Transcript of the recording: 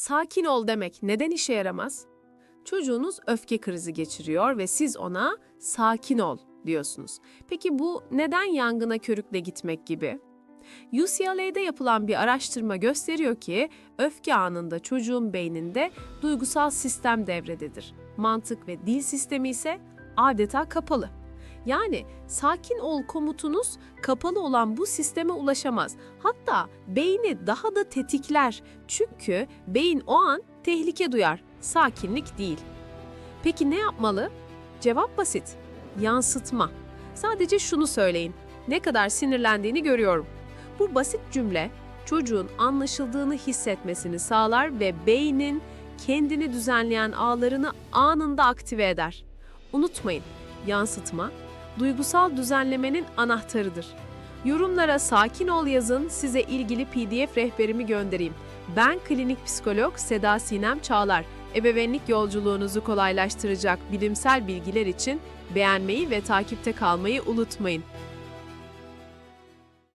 Sakin ol demek neden işe yaramaz? Çocuğunuz öfke krizi geçiriyor ve siz ona sakin ol diyorsunuz. Peki bu neden yangına körükle gitmek gibi? UCLA'de yapılan bir araştırma gösteriyor ki öfke anında çocuğun beyninde duygusal sistem devrededir. Mantık ve dil sistemi ise adeta kapalı. Yani sakin ol komutunuz kapalı olan bu sisteme ulaşamaz. Hatta beyni daha da tetikler. Çünkü beyin o an tehlike duyar, sakinlik değil. Peki ne yapmalı? Cevap basit. Yansıtma. Sadece şunu söyleyin. Ne kadar sinirlendiğini görüyorum. Bu basit cümle çocuğun anlaşıldığını hissetmesini sağlar ve beynin kendini düzenleyen ağlarını anında aktive eder. Unutmayın, yansıtma duygusal düzenlemenin anahtarıdır. Yorumlara sakin ol yazın, size ilgili PDF rehberimi göndereyim. Ben klinik psikolog Seda Sinem Çağlar. Ebeveynlik yolculuğunuzu kolaylaştıracak bilimsel bilgiler için beğenmeyi ve takipte kalmayı unutmayın.